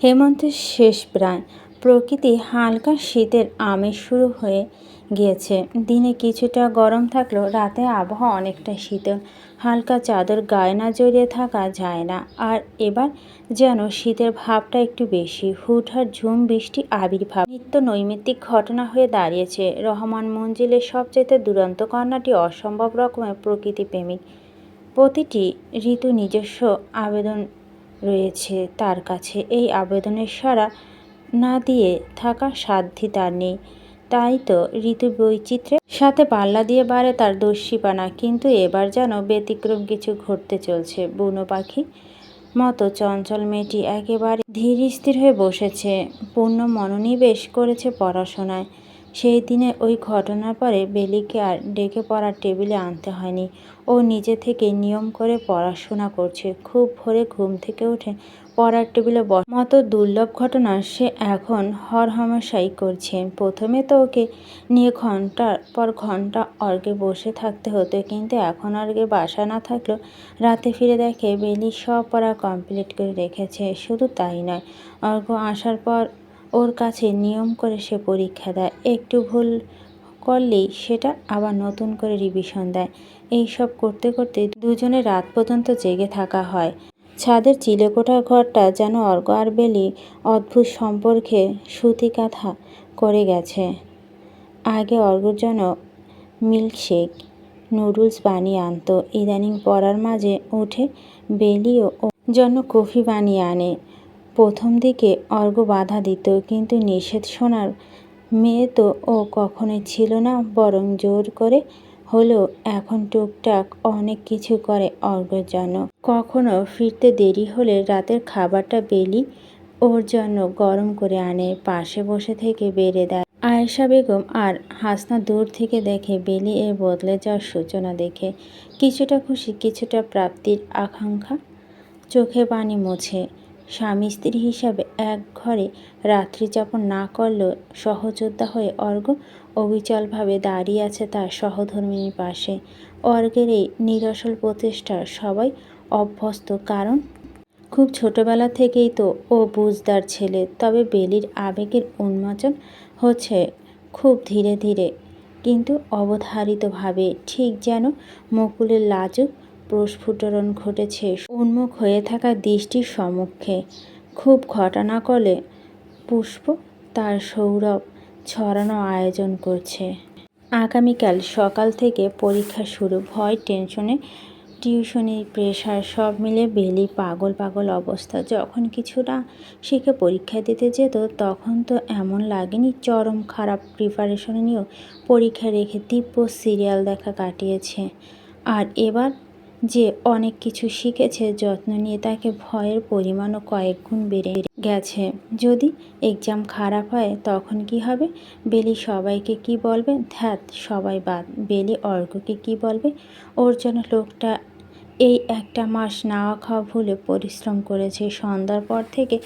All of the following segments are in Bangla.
হেমন্তের শেষ প্রায়। প্রকৃতি হালকা শীতের আমেজ শুরু হয়ে গিয়েছে। দিনে কিছুটা গরম থাকলেও রাতে আবহাওয়া অনেকটা শীতল। হালকা চাদর গায়ে না জড়িয়ে থাকা যায় না। আর এবার যেন শীতের ভাবটা একটু বেশি। হুটহাট ঝুম বৃষ্টি আবির্ভাব। নিত্য নৈমিত্তিক ঘটনা হয়ে দাঁড়িয়েছে। রহমান মঞ্জিলের সবচেয়ে দুরন্ত কন্যাটি অসম্ভব রকমের প্রকৃতি প্রেমিক প্রতিটি ঋতু নিজস্ব আবেদন রয়েছে। তার কাছে এই আবেদনের সাড়া না দিয়ে থাকা সাধ্যি তার নেই। তাই তো ঋতু বৈচিত্র্যের সাথে পাল্লা দিয়ে বাড়ে তার দস্যিপানা। কিন্তু এবার যেন ব্যতিক্রম কিছু ঘটতে চলছে। বুনো পাখি মতো চঞ্চল মেয়েটি একেবারে ধীর স্থির হয়ে বসেছে। পূর্ণ মনোনিবেশ করেছে পড়াশোনায়। সেই দিনে ওই ঘটনার পরে বেলিকে আর ডেকে পড়ার টেবিলে আনতে হয়নি। ও নিজে থেকে নিয়ম করে পড়াশোনা করছে। খুব ভোরে ঘুম থেকে উঠে পড়ার টেবিলে বস মতো দুর্লভ ঘটনা সে এখন হরহামেশাই করছে। প্রথমে তো ওকে নিয়ে ঘণ্টার পর ঘণ্টা অর্গে বসে থাকতে হতো, কিন্তু এখন অর্গে বাসা না থাকলেও রাতে ফিরে দেখে বেলি সব পড়া কমপ্লিট করে রেখেছে। শুধু তাই নয় অর্ঘ আসার পর ওর কাছে নিয়ম করে সে পরীক্ষা দেয়। একটু ভুল করলেই সেটা আবার নতুন করে রিভিশন দেয়। এই সব করতে করতে দুজনে রাত পর্যন্ত জেগে থাকা হয়। ছাদের চিলেকোঠার ঘরটা যেন অর্ঘ আর বেলি অদ্ভুত সম্পর্কে সুতি কাঁথা করে গেছে। আগে অর্ঘর জন্য মিল্কশেক, নুডলস বানিয়ে আনতো, ইদানিং পড়ার মাঝে উঠে বেলিও জন্য কফি বানিয়ে আনে। প্রথম দিকে অর্ঘ বাধা দিত, কিন্তু নিষেধ শোনার মেয়ে তো ও কখনোই ছিল না, বরং জোর করে হলেও এখন টুকটাক অনেক কিছু করে অর্ঘর জন্য। কখনো ফিরতে দেরি হলে রাতের খাবারটা বেলি ওর জন্য গরম করে আনে, পাশে বসে থেকে বেড়ে দেয়। আয়েশা বেগম আর হাসনা দূর থেকে দেখে, বেলি এর বদলে যাওয়ার সূচনা দেখে। কিছুটা খুশি, কিছুটা প্রাপ্তির আকাঙ্ক্ষা চোখে পানি মোছে। স্বামী স্ত্রী হিসাবে এক ঘরে রাত্রিযাপন না করলেও সহযোদ্ধা হয়ে অর্ঘ অবিচলভাবে দাঁড়িয়ে আছে তার সহধর্মিনীর পাশে। অর্ঘের এই নিরসল প্রচেষ্টার সবাই অভ্যস্ত, কারণ খুব ছোটবেলা থেকেই তো ও বুঝদার ছেলে, তবে বেলির আবেগের উন্মোচন হচ্ছে খুব ধীরে ধীরে। কিন্তু অবধারিতভাবে ঠিক যেন মুকুলের লাজুক প্রস্ফুটরণ ঘটেছে। উন্মুখ হয়ে থাকা দৃষ্টির সম্মুখে খুব ঘটনা করলে পুষ্প তার সৌরভ ছড়ানো আয়োজন করছে। আগামীকাল সকাল থেকে পরীক্ষা শুরু। ভয়, টেনশনে, টিউশনি, প্রেশার সব মিলে বেলি পাগল পাগল অবস্থা। যখন কিছুটা শিখে পরীক্ষা দিতে যেত, তখন তো এমন লাগেনি, চরম খারাপ প্রিপারেশনে নিয়েও পরীক্ষা রেখে তীব্র সিরিয়াল দেখা কাটিয়েছে। আর এবার যে অনেক কিছু শিখেছে, যত্ন নিয়ে তাকে ভয়ের পরিমাণও কয়েক গুণ বেড়ে গেছে। যদি এক্সাম খারাপ হয়, তখন কি হবে? বেলি সবাইকে কি বলবে? ধ্যাত সবাই বাদ। বেলি অর্ঘকে কি বলবে? ওর জন্য লোকটা এই একটা মাস নাওয়া খাওয়া ভুলে পরিশ্রম করেছে। সন্ধ্যার পর থেকে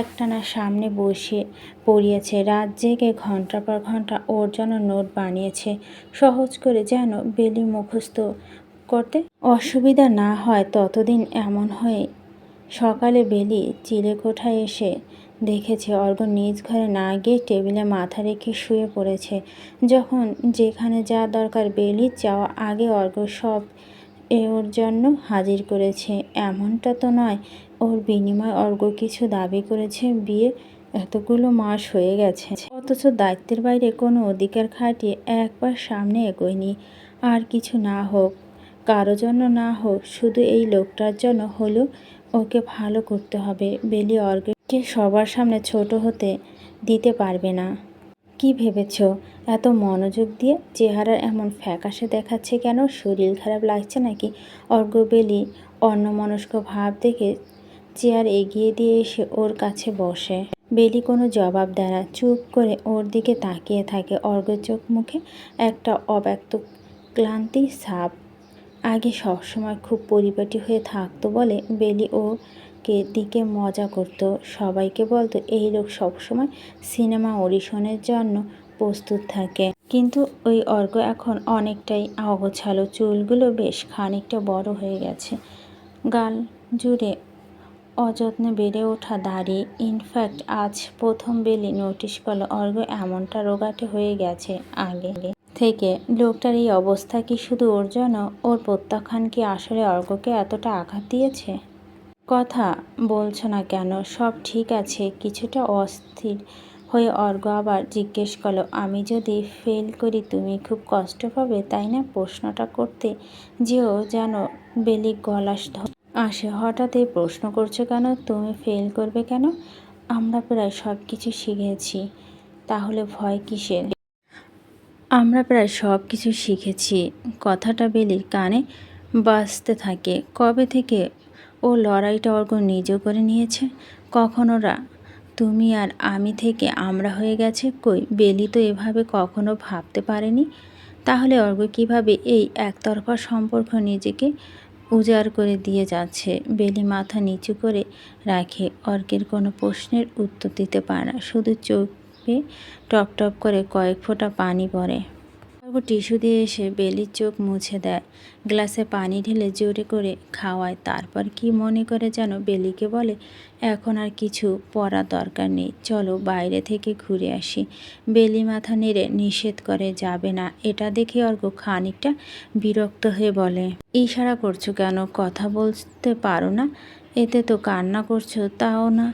একটানা সামনে বসে পড়িয়েছে। রাত জেগে ঘণ্টা পর ঘণ্টা ওর জন্য নোট বানিয়েছে। সহজ করে যেন বেলি মুখস্থ করতে অসুবিধা না হয় ততদিন এমন হয়ে সকালে বেলি চিলেকোঠায় এসে দেখেছে অর্ঘ নিজ ঘরে না গিয়ে টেবিলে মাথা রেখে শুয়ে পড়েছে। যখন যেখানে যা দরকার বেলি চাওয়া আগে অর্ঘ সব ওর জন্য হাজির করেছে। এমনটা তো নয়, ওর বিনিময় অর্ঘ কিছু দাবি করেছে, বিয়ে এতগুলো মাস হয়ে গেছে। অথচ দায়িত্বের বাইরে কোনো অধিকার খাটিয়ে একবার সামনে এগোয়নি। আর কিছু না হোক কারও জন্য না হোক, শুধু এই লোকটার জন্য হলেও ওকে ভালো করতে হবে। বেলি অর্গকে সবার সামনে ছোট হতে দিতে পারবে না। কি ভেবেছ? এত মনোযোগ দিয়ে চেহারার এমন ফ্যাকাশে দেখাচ্ছে কেন? শরীর খারাপ লাগছে নাকি? অর্ঘ বেলি অন্যমনস্ক ভাব দেখে চেয়ার এগিয়ে দিয়ে এসে ওর কাছে বসে। বেলি কোনো জবাব দেয় না। চুপ করে ওর দিকে তাকিয়ে থাকে। অর্ঘ চোখ মুখে একটা অব্যক্ত ক্লান্তি সাপ আগে সবসময় খুব পরিপাটি হয়ে থাকতো বলে বেলি ওকে দিকে মজা করত। সবাইকে বলতো, এই লোক সবসময় সিনেমা অডিশনের জন্য প্রস্তুত থাকে। কিন্তু ওই অর্ঘ এখন অনেকটাই অগোছালো চুলগুলো বেশ খানিকটা বড় হয়ে গেছে। গাল জুড়ে অযত্নে বেড়ে ওঠা দাড়ি, ইনফ্যাক্ট আজ প্রথম বেলি নোটিশ করল অর্ঘ এমনটা রোগাটে হয়ে গেছে আগে। থেকে, লোকটার এই অবস্থা কি শুধু ওর জন্য? ওর প্রত্যাখ্যান কি আসলে অর্ঘকে এতটা আঘাত দিয়েছে? কথা বলছো না কেন? সব ঠিক আছে। কিছুটা অস্থির হয়ে অর্ঘ আবার জিজ্ঞেস করল, আমি যদি ফেল করি, তুমি খুব কষ্ট পাবে, তাই না? প্রশ্নটা করতে যেও যেন বেলি গলাস আসে। হঠাৎ এই প্রশ্ন করছ কেন? তুমি ফেল করবে কেন? আমরা প্রায় সব কিছু শিখেছি। তাহলে ভয় কিসের? আমরা প্রায় সব কিছু শিখেছি। কথাটা বেলির কানে বাজতে থাকে। কবে থেকে ও লড়াইটা অর্ঘ নিজ করে নিয়েছে? কখন ওরা তুমি আর আমি থেকে আমরা হয়ে গেছে কই? বেলি তো এভাবে কখনো ভাবতে পারেনি। তাহলে অর্ঘ কীভাবে এই একতরফা সম্পর্ক নিজেকে উজাড় করে দিয়ে যাচ্ছে? বেলি মাথা নিচু করে রাখে। অর্কের কোনো প্রশ্নের উত্তর দিতে পারে না। শুধু চোখে টপ টপ করে কয়েক ফোঁটা পানি পড়ে। তারপর টিস্যু দিয়ে এসে বেলির চোখ মুছে দেয়। গ্লাসে পানি ঢেলে জোরে করে খাওয়ায়। তারপর কি মনে করে যেন বেলিকে বলে, এখন আর কিছু পড়া দরকার নেই, চলো বাইরে থেকে ঘুরে আসি। বেলি মাথা নেড়ে নিষেধ করে, যাবে না। এটা দেখে অর্ঘ খানিকটা বিরক্ত হয়ে বলে, ইশারা করছ কেন? কথা বলতে পারো না। এতে তো কান্না করছ, তাও না।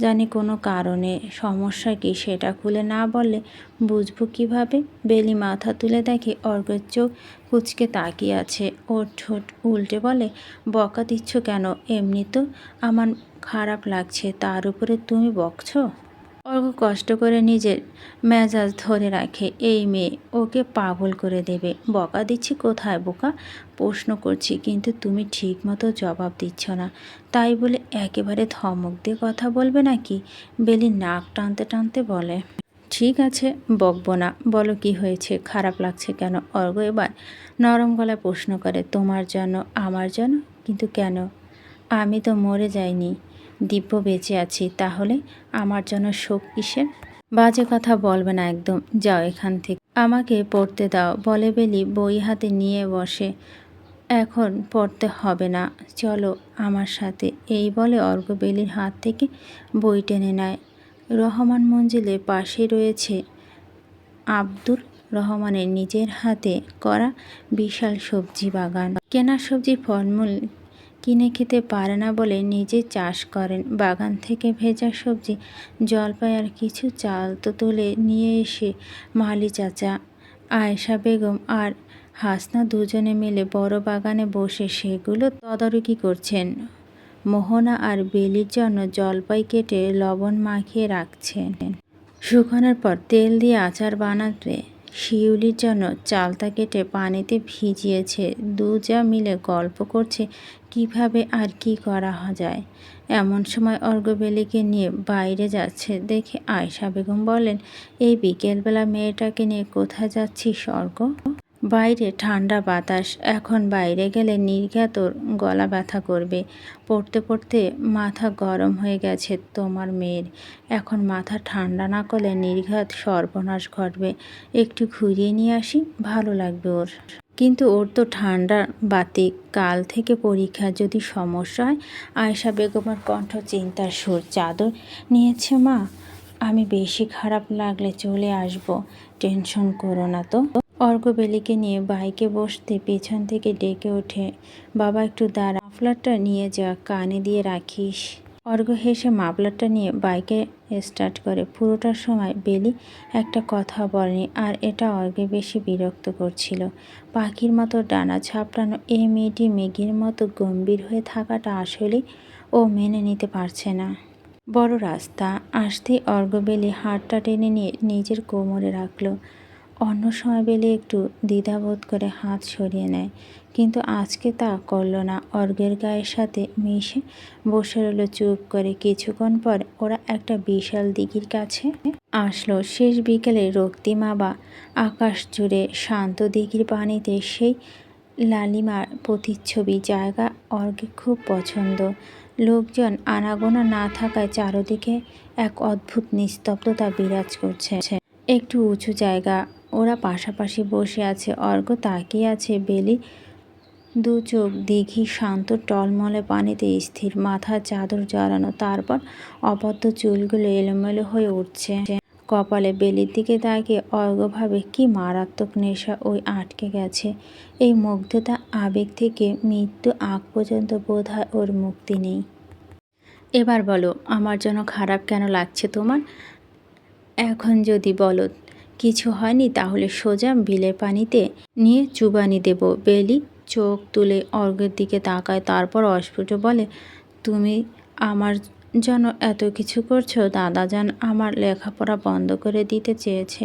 জানি কোনো কারণে সমস্যা কি সেটা খুলে না বললে বুঝব কীভাবে? বেলি মাথা তুলে দেখে অর্ঘের চোখ কুচকে তাকিয়ে আছে। ওর ঠোঁট উল্টে বলে, বকা দিচ্ছ কেন? এমনি তো আমার খারাপ লাগছে। তার উপরে তুমি বকছো? অর্ঘ কষ্ট করে নিজের মেজাজ ধরে রাখে। এই মেয়ে ওকে পাগল করে দেবে। বকা দিচ্ছি কোথায়, বোকা? প্রশ্ন করছি, কিন্তু তুমি ঠিক মতো জবাব দিচ্ছ না। তাই বলে একেবারে ধমক দিয়ে কথা বলবে নাকি? বেলি নাক টানতে টানতে বলে। ঠিক আছে, বকবো না। বলো কি হয়েছে? খারাপ লাগছে কেন? অর্ঘ এবার নরম গলায় প্রশ্ন করে, তোমার জন্য, আমার জন্য? কিন্তু কেন? আমি তো মরে যাইনি। দিব্য বেঁচে আছি, তাহলে আমার জন্য শোক কিসের? বাজে কথা বলবে না একদম, যাও এখান থেকে। আমাকে পড়তে দাও, বলে বেলি বই হাতে নিয়ে বসে। এখন পড়তে হবে না, চলো আমার সাথে। এই বলে অর্ঘ বেলির হাত থেকে বই টেনে নেয়। রহমান মঞ্জিলের পাশে রয়েছে আব্দুর রহমানের নিজের হাতে করা বিশাল সবজি বাগান। কেনা সবজি ফলমূল কিনে খেতে পারে না বলে নিজে চাষ করেন। বাগান থেকে ভেজা সবজি, জলপাই আর কিছু চাল তো তুলে নিয়ে এসে মালি চাচা, আয়েশা বেগম আর হাসনা দুজনে মিলে বড় বাগানে বসে সেগুলো তদারকি করছেন। মোহনা আর বেলির জন্য জলপাই কেটে লবণ মাখিয়ে রাখছেন। শুকানোর পর তেল দিয়ে আচার বানাতে শিউলির জন্য চালতা কেটে পানিতে ভিজিয়েছে। দু যা মিলে গল্প করছে কীভাবে আর কি করা যায়। এমন সময় অর্গবেলিকে নিয়ে বাইরে যাচ্ছে দেখে আয়শা বেগম বলেন, এই বিকেলবেলা মেয়েটাকে নিয়ে কোথায় যাচ্ছিস অর্ঘ বাইরে ঠান্ডা বাতাস, এখন বাইরে গেলে নির্ঘাতর গলা ব্যথা করবে। পড়তে পড়তে মাথা গরম হয়ে গেছে তোমার মেয়ের। এখন মাথা ঠান্ডা না করলে নির্ঘাত সর্বনাশ ঘটবে। একটু ঘুরিয়ে নিয়ে আসি, ভালো লাগবে ওর। কিন্তু ওর তো ঠান্ডা বাতি, কাল থেকে পরীক্ষা যদি সমস্যা হয় আয়সা বেগমের কণ্ঠ চিন্তার সুর, চাদর নিয়েছে মা। আমি বেশি খারাপ লাগলে চলে আসব। টেনশন করো না তো। অর্ঘবেলিকে নিয়ে বাইকে বসতে পেছন থেকে ডেকে ওঠে, বাবা, একটু দাঁড়া, মাফলারটা নিয়ে যা, কানে দিয়ে রাখিস। অর্ঘ হেসে মাফলারটা নিয়ে বাইকে স্টার্ট করে। পুরোটার সময় বেলি একটা কথা বলেনি, আর এটা অর্ঘে বেশি বিরক্ত করছিল। পাখির মতো ডানা ছাপড়ানো এই মেয়েটি মেঘের মতো গম্ভীর হয়ে থাকাটা আসলে ও মেনে নিতে পারছে না। বড় রাস্তা। আসতেই অর্ঘবেলি হাতটা টেনে নিয়ে নিজের কোমরে রাখল। অন্য সময় বেলে একটু দ্বিধাবোধ করে হাত সরিয়ে নেয়। কিন্তু আজকে তা করল না। অর্ঘের গায়ের সাথে মিশে বসে রইল চুপ করে। কিছুক্ষণ পর ওরা একটা বিশাল দিঘির কাছে আসলো। শেষ বিকেলে রক্তিমা বা আকাশ জুড়ে শান্ত দিঘির পানিতে সেই লালিমার প্রতিচ্ছবি। জায়গা অর্ঘে খুব পছন্দ। লোকজন আনাগোনা না থাকায় চারদিকে এক অদ্ভুত নিস্তব্ধতা বিরাজ করছে। একটু উঁচু জায়গা ওরা পাশাপাশি বসে আছে। অর্ঘ তাকিয়ে আছে বেলি। দু চোখ দিঘি শান্ত টলমলে পানিতে স্থির। মাথার চাদর জড়ানো। তারপর অবদ্ধ চুলগুলো এলোমেলো হয়ে উঠছে। কপালে বেলির দিকে তাকিয়ে অর্ঘভাবে কি মারাত্মক নেশা ওই আটকে গেছে। এই মুগ্ধতা আবেগ থেকে মৃত্যু আগ পর্যন্ত বোধ হয় ওর মুক্তি নেই। এবার বলো, আমার জন্য খারাপ কেন লাগছে তোমার? এখন যদি বলো কিছু হয়নি, তাহলে সোজা বিলের পানিতে নিয়ে চুবানি দেব। বেলি চোখ তুলে অর্ঘের দিকে তাকায়, তারপর অস্ফুট বলে, তুমি আমার যেন এত কিছু করছ দাদাজান আমার লেখাপড়া বন্ধ করে দিতে চেয়েছে।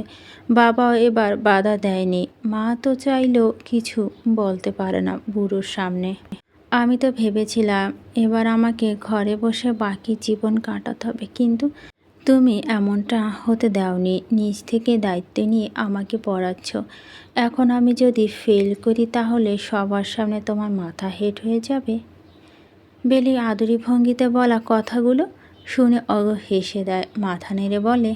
বাবাও এবার বাধা দেয়নি। মা তো চাইলেও কিছু বলতে পারে না বুড়োর সামনে। আমি তো ভেবেছিলাম, এবার আমাকে ঘরে বসে বাকি জীবন কাটাতে হবে, কিন্তু তুমি এমনটা হতে দাওনি, নিজ থেকে দায়িত্ব নিয়ে আমাকে পড়াচ্ছ। এখন আমি যদি ফেল করি তাহলে সবার সামনে তোমার মাথা হেট হয়ে যাবে। বেলি আদুরি ভঙ্গিতে বলা কথাগুলো শুনে অগ হেসে দেয়, মাথা নেড়ে বলে,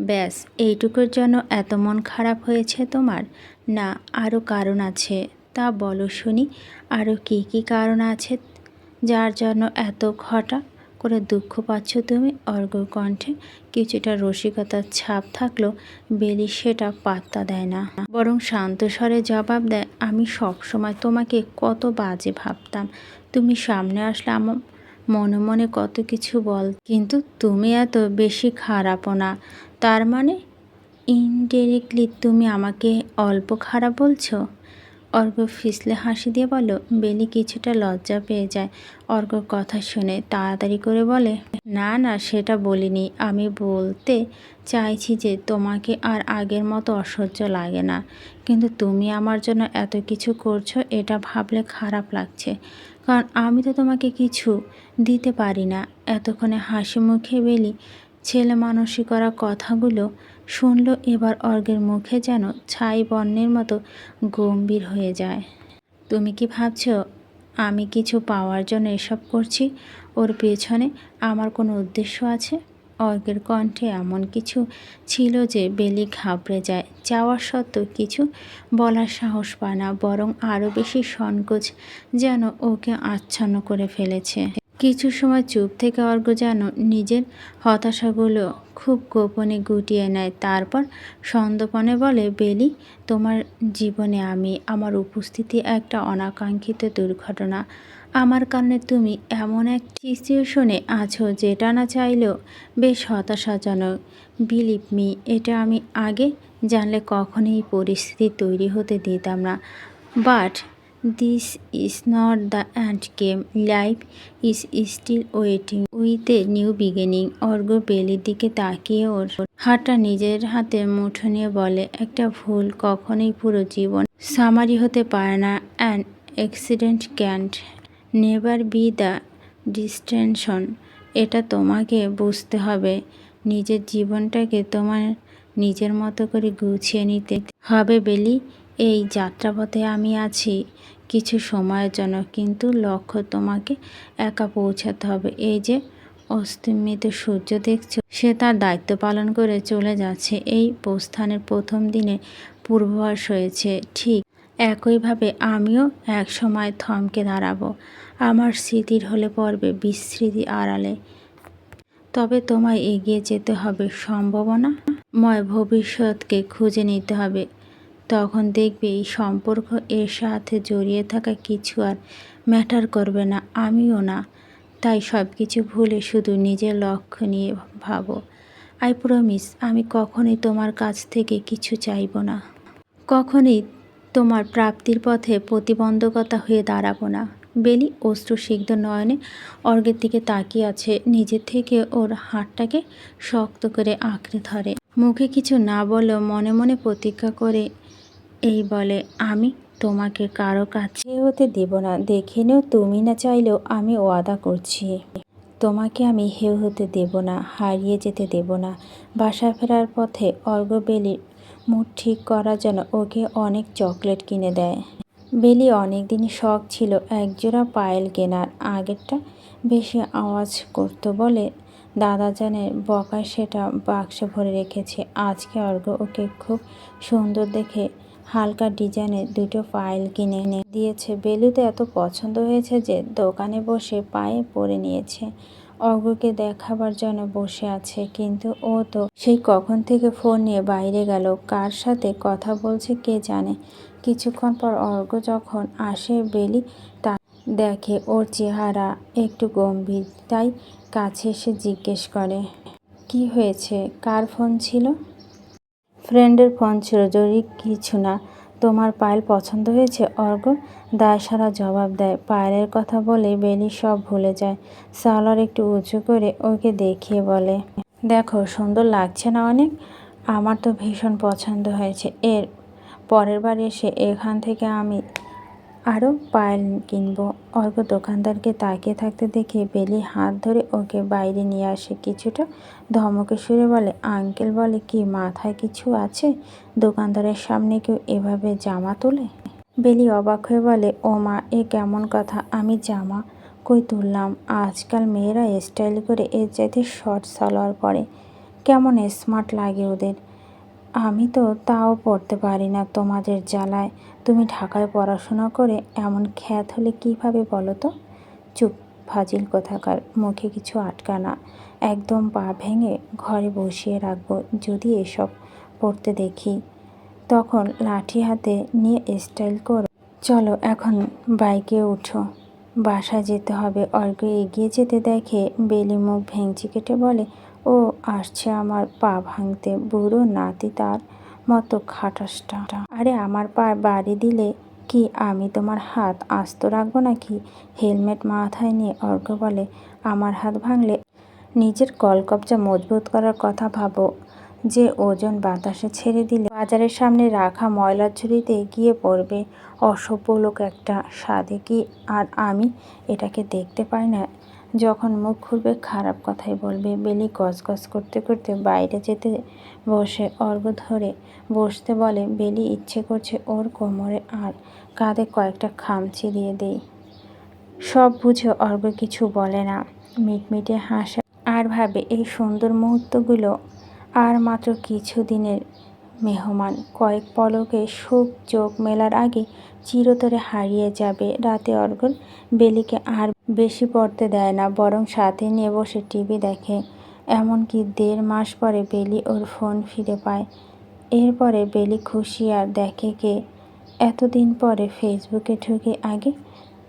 ব্যাস, এইটুকুর জন্য এত মন খারাপ হয়েছে তোমার? না আরও কারণ আছে। তা বলো শুনি আরও কী কী কারণ আছে? যার জন্য এত ঘটা করে দুঃখ পাচ্ছ তুমি? অর্ঘ কণ্ঠে কিছুটা রসিকতার ছাপ থাকলেও বেলি সেটা পাত্তা দেয় না। বরং শান্ত স্বরে জবাব দেয়, আমি সবসময় তোমাকে কত বাজে ভাবতাম। তুমি সামনে আসলে আমার মনে মনে কত কিছু বল, কিন্তু তুমি এত বেশি খারাপও না। তার মানে ইনডিরেক্টলি তুমি আমাকে অল্প খারাপ বলছো? অর্ঘ ফিসলে হাসি দিয়ে বলো বেলি কিছুটা লজ্জা পেয়ে যায়। অর্ঘর কথা শুনে তাড়াতাড়ি করে বলে, না না, সেটা বলিনি। আমি বলতে চাইছি যে তোমাকে আর আগের মতো অসহ্য লাগে না। কিন্তু তুমি আমার জন্য এত কিছু করছ, এটা ভাবলে খারাপ লাগছে। কারণ আমি তো তোমাকে কিছু দিতে পারি না। এতক্ষণে হাসি মুখে বেলি ছেলে মানুষই করা কথাগুলো শুনল এবার অর্গের মুখে যেন ছাই বর্ণের মতো গম্ভীর হয়ে যায়। তুমি কি ভাবছ আমি কিছু পাওয়ার জন্য এসব করছি? ওর পেছনে আমার কোনো উদ্দেশ্য আছে? অর্গের কণ্ঠে এমন কিছু ছিল যে বেলি ঘাবড়ে যায়। যাওয়ার সত্ত্বেও কিছু বলার সাহস পায় না, বরং আরও বেশি সংকোচ যেন ওকে আচ্ছন্ন করে ফেলেছে। কিছু সময় চুপ থেকে অর্ঘ যেন নিজের হতাশাগুলো খুব গোপনে গুটিয়ে নেয়। তারপর সন্দপনে বলে, বেলি, তোমার জীবনে আমি, আমার উপস্থিতি একটা অনাকাঙ্ক্ষিত দুর্ঘটনা। আমার কারণে তুমি এমন এক সিচুয়েশনে আছো যেটা না চাইলেও বেশ হতাশাজনক। বিলিভ মি এটা আমি আগে জানলে কখনোই পরিস্থিতি তৈরি হতে দিতাম না। But this is not the end game life is still waiting with a new beginning Argha বেলির দিকে তাকিয়ে ওর হাতটা নিজের হাতে মুঠো নিয়ে বলে, একটা ভুল কখনোই পুরো জীবন সামারি হতে পারে না। And accident can't never be the destination এটা তোমাকে বুঝতে হবে। নিজের জীবনটাকে তোমার নিজের মতো করে গুছিয়ে নিতে হবে, বেলি। এই যাত্রাপথে আমি আছি। কিছু সময়ের জন্য কিন্তু লক্ষ্য তোমাকে একা পৌঁছাতে হবে। এই যে অস্তিমিত সূর্য দেখছ, সে তার দায়িত্ব পালন করে চলে যাচ্ছে। এই প্রস্থানের প্রথম দিনে পূর্বাভাস হয়েছে। ঠিক একইভাবে আমিও এক সময় থমকে দাঁড়াবো। আমার স্মৃতির হলে পড়বে বিস্মৃতি আড়ালে। তবে তোমায় এগিয়ে যেতে হবে। সম্ভাবনা ময় ভবিষ্যৎকে খুঁজে নিতে হবে। তখন দেখবে এই সম্পর্ক এর সাথে জড়িয়ে থাকা কিছু আর ম্যাটার করবে না, আমিও না। তাই সব কিছু ভুলে শুধু নিজের লক্ষ্য নিয়ে ভাবো। আই প্রমিস আমি কখনোই তোমার কাছ থেকে কিছু চাইব না। কখনই তোমার প্রাপ্তির পথে প্রতিবন্ধকতা হয়ে দাঁড়াবো না। বেলি অশ্রুসিগ্ধ নয়নে অর্গের দিকে তাকিয়ে আছে, নিজের থেকে ওর হাতটাকে শক্ত করে আঁকড়ে ধরে। মুখে কিছু না বলেও মনে মনে প্রতিজ্ঞা করে এই বলে, আমি তোমাকে কারও কাছে হতে দেব না। দেখে নেও তুমি না চাইলেও আমি ওয়াদা করছি। তোমাকে আমি হেউ হতে দেব না, হারিয়ে যেতে দেব না। বাসা ফেরার পথে অর্ঘ বেলির মুড ঠিক করার জন্য ওকে অনেক চকলেট কিনে দেয়। বেলি অনেক দিনই শখ ছিল একজোড়া পায়েল কেনার। আগেরটা বেশি আওয়াজ করতো বলে দাদা জানের বকায় সেটা বাক্সে ভরে রেখেছে। আজকে অর্ঘ ওকে খুব সুন্দর দেখে হালকা ডিজাইনের দুটো পাইল কিনে এনে দিয়েছে। বেলুতে এত পছন্দ হয়েছে যে দোকানে বসে পায়ে পরে নিয়েছে। অর্ঘ্যকে দেখাবার জন্য বসে আছে, কিন্তু ও তো সেই কখন থেকে ফোন নিয়ে বাইরে গেল। কার সাথে কথা বলছে কে জানে। কিছুক্ষণ পর অর্ঘ্য যখন আসে, বেলি তা দেখে ওর চেহারা একটু গম্ভীর, তাই কাছে এসে জিজ্ঞেস করে, কি হয়েছে? কার ফোন ছিল? ফ্রেন্ডের ফোন ছিল, জরুরি কিছু না। তোমার পায়েল পছন্দ হয়েছে? অর্ঘ দায়সারা জবাব দেয়। পায়েলের কথা বলে বেলি সব ভুলে যায়। সালোয়ার একটু উঁচু করে ওকে দেখিয়ে বলে, দেখো, সুন্দর লাগছে না অনেক? আমার তো ভীষণ পছন্দ হয়েছে। এর পরের বার এসে এখান থেকে আমি আরও পায়েল কিনবো। অর্ঘ দোকানদারকে তাকিয়ে থাকতে দেখে বেলি হাত ধরে ওকে বাইরে নিয়ে আসে। কিছুটা ধমকে সুরে বলে, আঙ্কেল বলে, কি মাথায় কিছু আছে? দোকানদারের সামনে কেউ এভাবে জামা তোলে? বেলি অবাক হয়ে বলে, ও মা, এ কেমন কথা? আমি জামা কই তুললাম? আজকাল মেয়েরা স্টাইল করে এর চাইতে শর্ট সালোয়ার পরে। কেমন স্মার্ট লাগে ওদের। আমি তো তাও পড়তে পারি না তোমাদের জ্বালায়। তুমি ঢাকায় পড়াশোনা করে এমন খ্যাত হলে কীভাবে বলো তো? চুপ, ফাজিল কোথাকার, মুখে কিছু আটকা না একদম পা ভেঙে ঘরে বসিয়ে রাখব যদি এসব পড়তে দেখি। তখন লাঠি হাতে নিয়ে স্টাইল করো। চলো এখন বাইকে উঠো। বাসায় যেতে হবে। অর্ঘ্য এগিয়ে যেতে দেখে বেলি মুখ ভেঙচি কেটে বলে, ও, আসছে আমার পা ভাঙতে। বুড়ো নাতি তার মতো খাটাসটা। আরে আমার পা বাড়ি দিলে কি আমি তোমার হাত আস্ত রাখব নাকি? হেলমেট মাথায় নিয়ে অর্ঘ্য বলে, আমার হাত ভাঙলে নিজের কলকবজা মজবুত করার কথা ভাবো। যে ওজন বাতাসে ছেড়ে দিলে বাজারের সামনে রাখা ময়লার ঝুড়িতে গিয়ে পড়বে। অসভ্য লোক একটা সাদে কি আর আমি এটাকে দেখতে পাই না? যখন মুখ খুলবে, খারাপ কথাই বলবে। বেলি গজগজ করতে করতে বাইরে যেতে বসে, অর্ঘ ধরে বসতে বলে, বেলি, ইচ্ছে করছে ওর কোমরে আর কাঁধে কয়েকটা খামচি দিয়ে দেই। সব বুঝে অর্ঘ কিছু বলে না। মিটমিটে হাসে। আর ভাবে, এই সুন্দর মুহূর্তগুলো আর মাত্র কিছু দিনের মেহমান। কয়েক পলকে সুখ চোখ মেলার আগে চিরতরে হারিয়ে যাবে। রাতে অর্ঘ্য বেলিকে আর বেশি পড়তে দেয় না, বরং সাথে নিয়ে বসে টিভি দেখে। এমনকি দেড় মাস পরে বেলি ওর ফোন ফিরে পায়। এরপরে বেলি খুশি আর দেখে কে। এতদিন পরে ফেসবুকে ঢুকে আগে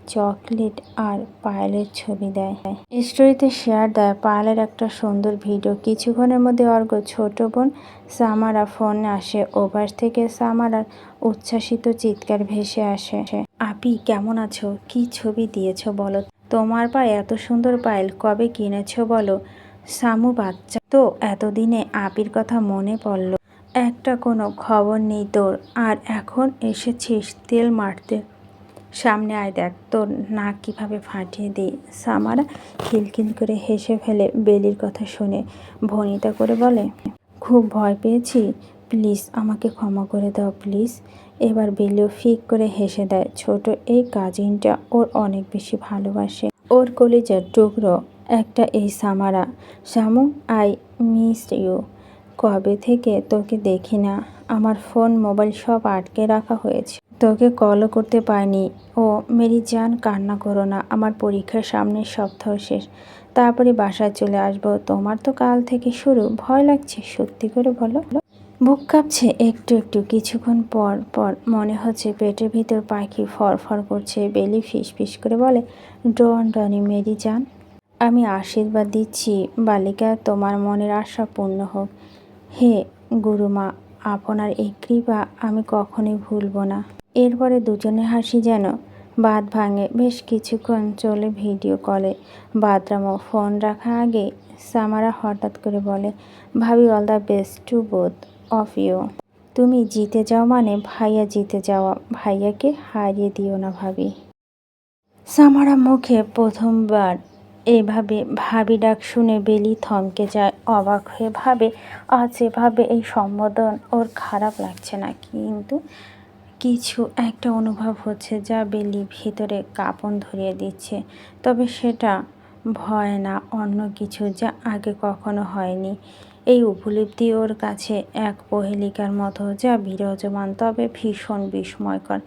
চকলেট আর পায়েলের ছবি দেয়। স্টোরিতে শেয়ার দেয়, পায়েলের একটা সুন্দর ভিডিও। কিছুক্ষণের মধ্যে অর্ঘ, ছোট বোন সামারা ফোনে আসে। ওভার থেকে সামারার উচ্ছ্বাসিত চিৎকার ভেসে আসে। আপি, কেমন আছো? কি ছবি দিয়েছ বলো? তোমার পায়ে এত সুন্দর পায়েল কবে কিনেছো বলো? সামু বাচ্চা। তো এতদিনে আপির কথা মনে পড়ল। একটা কোনো খবর নেই তোর, আর এখন এসেছিস তেল মারতে। সামনে আয় দেখ, তোর নাক কীভাবে ফাটিয়ে দিই। সামারা খিলখিল করে হেসে ফেলে বেলির কথা শুনে, ভনিতা করে বলে, খুব ভয় পেয়েছি? প্লিজ আমাকে ক্ষমা করে দাও, প্লিজ। এবার বেলিও ফিক করে হেসে দেয়, ছোট এই কাজিনটা ওর অনেক বেশি ভালোবাসে। ওর কলেজের টুকরো, একটা এই সামারা। Shamu I miss you. কবে থেকে তোকে দেখি না? আমার ফোন, মোবাইল সব আটকে রাখা হয়েছে। তোকে কলও করতে পারিনি। ও, মেরি জান, কান্না করো না। আমার পরীক্ষার সামনের সপ্তাহ শেষ। তারপরে বাসায় চলে আসব। তোমার তো কাল থেকে শুরু। ভয় লাগছে। সত্যি করে বলো। বুক কাঁপছে একটু একটু। কিছুক্ষণ পর পর মনে হচ্ছে পেটের ভিতর পাখি ফরফর করছে, বেলি ফিস ফিস করে বলে, ডন, ডনি, মেরি যান আমি আশীর্বাদ দিচ্ছি। বালিকা, তোমার মনের আশা পূর্ণ হোক। হে গুরুমা, আপনার এই কৃপা আমি কখনোই ভুলব না। এরপরে দুজনের হাসি যেন বাদ ভাঙে। বেশ কিছুক্ষণ চলে ভিডিও কলে। বাদরামো ফোন রাখা আগে সামারা হঠাৎ করে বলে, ভাবি, all the best to both. Of you তুমি জিতে যাও মানে ভাইয়া জিতে যাওয়া ভাইয়াকে হারিয়ে দিও না ভাবি। সামারা মুখে প্রথমবার এভাবে ভাবি ডাক শুনে বেলি থমকে যায়। অবাক হয়ে ভাবে, আজ এভাবে এই সম্বোধন ওর খারাপ লাগছে না। কিন্তু কিছু একটা অনুভব হচ্ছে যা বেলি ভিতরে কাঁপন ধরিয়ে দিচ্ছে। তবে সেটা ভয় না, অন্য কিছু যা আগে কখনো হয়নি। এই উপলব্ধি ওর কাছে এক পহেলিকার মতো যা বিরাজমান, তবে ভীষণ বিস্ময়কর।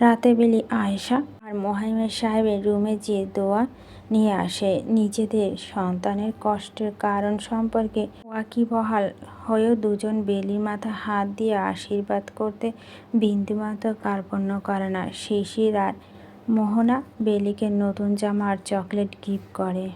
রাতে বেলি আয়েশা আর মোহাইমের সাহেবের রুমে যে দোয়া নিয়ে আসে, নিজেদের সন্তানের কষ্টের কারণ সম্পর্কে ওয়াকিবহাল হয়েও দুজন বেলির মাথা হাত দিয়ে আশীর্বাদ করতে বিন্দুমাত্র কার্পণ্য করে না। শিশির আর মোহনা বেলিকে নতুন জামা আর চকলেট গিফট করে।